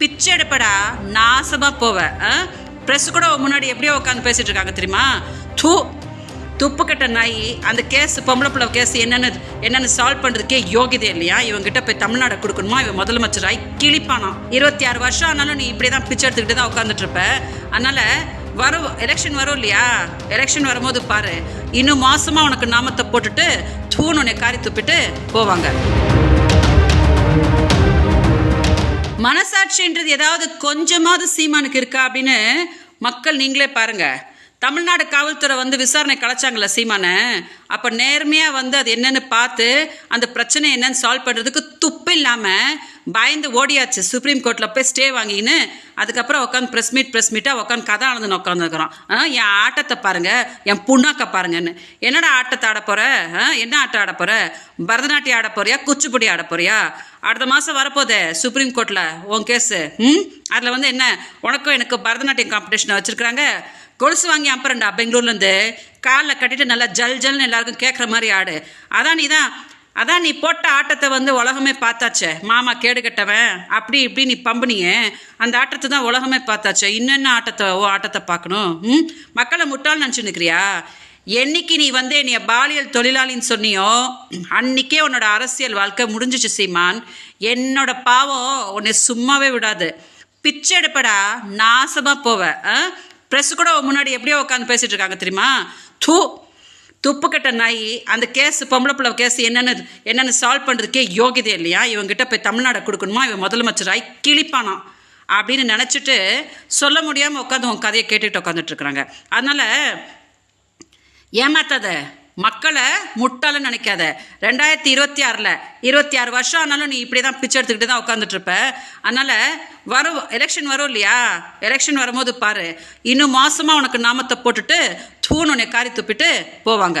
பிச்சை எடுப்படா நாசமா போவ ப்ரெஸ் கூட முன்னாடி எப்படியோ உட்காந்து பேசிட்டு இருக்காங்க தெரியுமா? தூ துப்பு கட்ட நாய் அந்த கேஸ் பொம்பளை பிள்ளை கேஸ் என்னென்னு என்னென்னு சால்வ் பண்ணுறதுக்கே யோகிதே இல்லையா? இவங்கிட்ட போய் தமிழ்நாடு கொடுக்கணுமா? இவன் முதலமைச்சராய் கிழிப்பானா இருபத்தி ஆறு வருஷம் ஆனாலும் நீ இப்படி தான் பிச்சை எடுத்துக்கிட்டு தான் உட்காந்துட்டு இருப்ப. அதனால் வரும் எலெக்ஷன் வரும் இல்லையா? எலெக்ஷன் வரும்போது பாரு இன்னும் மாசமா உனக்கு நாமத்தை போட்டுட்டு தூண் உன்னை காரி துப்பிட்டு போவாங்க. மனசாட்சின்றது ஏதாவது கொஞ்சமாவது சீமானுக்கு இருக்கா அப்படின்னு மக்கள் நீங்களே பாருங்க. தமிழ்நாடு காவல்துறை வந்து விசாரணை கலைச்சாங்கல்ல சீமானை. அப்போ நேர்மையாக வந்து அது என்னன்னு பார்த்து அந்த பிரச்சனை என்னன்னு சால்வ் பண்ணுறதுக்கு துப்பு இல்லாமல் பயந்து ஓடியாச்சு. சுப்ரீம் கோர்ட்டில் போய் ஸ்டே வாங்கின்னு அதுக்கப்புறம் உட்காந்து ப்ரெஸ் மீட் ப்ரெஸ் மீட்டாக உட்காந்து கதை ஆனந்தன் உட்காந்துருக்குறோம் என் ஆட்டத்தை பாருங்க என் புண்ணாக்க பாருங்கன்னு. என்னடா ஆட்டத்தை ஆட போற? ஆ, என்ன ஆட்டம் ஆட போற? பரதநாட்டியம் ஆட போறியா? குச்சிப்புடி ஆட போறியா? அடுத்த மாதம் வரப்போதே சுப்ரீம் கோர்ட்டில் உன் கேஸு ம்? அதில் வந்து என்ன? உனக்கும் எனக்கு பரதநாட்டியம் காம்படிஷன் வச்சுருக்குறாங்க. கொலுசு வாங்கி அப்புறம்டா பெங்களூர்லேருந்து காலில் கட்டிட்டு நல்லா ஜல் ஜல்னு எல்லாருக்கும் கேட்குற மாதிரி ஆடு. அதான் நீ தான் அதான் நீ போட்ட ஆட்டத்தை வந்து உலகமே பார்த்தாச்சே. மாமா கேடு கட்டவன் அப்படி இப்படி நீ பம்புனியே. அந்த ஆட்டத்தை தான் உலகமே பார்த்தாச்சே. இன்னென்ன ஆட்டத்தை ஓ ஆட்டத்தை பார்க்கணும்? ம்? மக்களை முட்டாள் நினச்சி நிற்கிறியா என்னைக்கு நீ வந்து என்னைய பாலியல் தொழிலாளின்னு சொன்னியோ அன்னைக்கே உன்னோட அரசியல் வாழ்க்கை முடிஞ்சிச்சு சீமான். என்னோட பாவம் உன்னை சும்மாவே விடாது. பிச்சை எடுப்படா நாசமாக போவேன் ப்ரெஸ் கூட முன்னாடி எப்படியோ உட்காந்து பேசிகிட்டு இருக்காங்க தெரியுமா? தூ துப்புக்கட்ட நாய் அந்த கேஸ் பொம்பளை பிள்ளை கேஸ் என்னென்னு என்னென்னு சால்வ் பண்ணுறதுக்கே யோகியதை இல்லையா? இவங்கிட்ட போய் தமிழ்நாடு கொடுக்கணுமா? இவன் முதலமைச்சராய் கிழிப்பானாம் அப்படின்னு நினச்சிட்டு சொல்ல முடியாமல் உட்காந்து உன் கதையை கேட்டுக்கிட்டு உட்காந்துட்டு இருக்கிறாங்க. அதனால் ஏமாத்தாத. மக்களை முட்டாளன்னு நினைக்காத. ரெண்டாயிரத்தி இருபத்தி ஆறில் இருபத்தி ஆறு வருஷம் ஆனாலும் நீ இப்படி தான் பிச்சை எடுத்துக்கிட்டு தான் உட்காந்துட்ருப்ப அதனால் வரும் எலெக்ஷன் வரும் இல்லையா? எலெக்ஷன் வரும்போது பாரு இன்னும் மாசமா உனக்கு நாமத்தை போட்டுட்டு தூண் உன்னை காரி துப்பிட்டு போவாங்க.